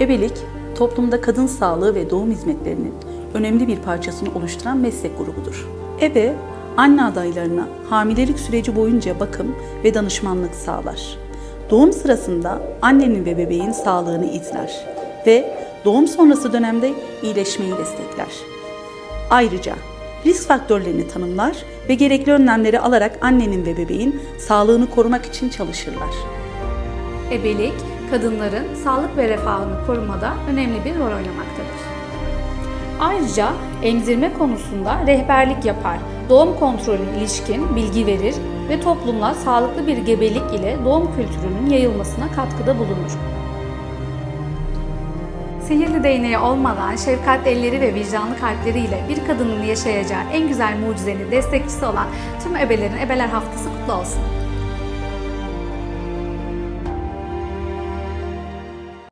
Ebelik, toplumda kadın sağlığı ve doğum hizmetlerinin önemli bir parçasını oluşturan meslek grubudur. Ebe, anne adaylarına hamilelik süreci boyunca bakım ve danışmanlık sağlar. Doğum sırasında annenin ve bebeğin sağlığını izler ve doğum sonrası dönemde iyileşmeyi destekler. Ayrıca risk faktörlerini tanımlar ve gerekli önlemleri alarak annenin ve bebeğin sağlığını korumak için çalışırlar. Ebelik, kadınların sağlık ve refahını korumada önemli bir rol oynamaktadır. Ayrıca emzirme konusunda rehberlik yapar, doğum kontrolüne ilişkin bilgi verir ve toplumla sağlıklı bir gebelik ile doğum kültürünün yayılmasına katkıda bulunur. Sihirli değneği olmadan şefkatli elleri ve vicdanlı kalpleriyle bir kadının yaşayacağı en güzel mucizenin destekçisi olan tüm ebelerin Ebeler Haftası kutlu olsun.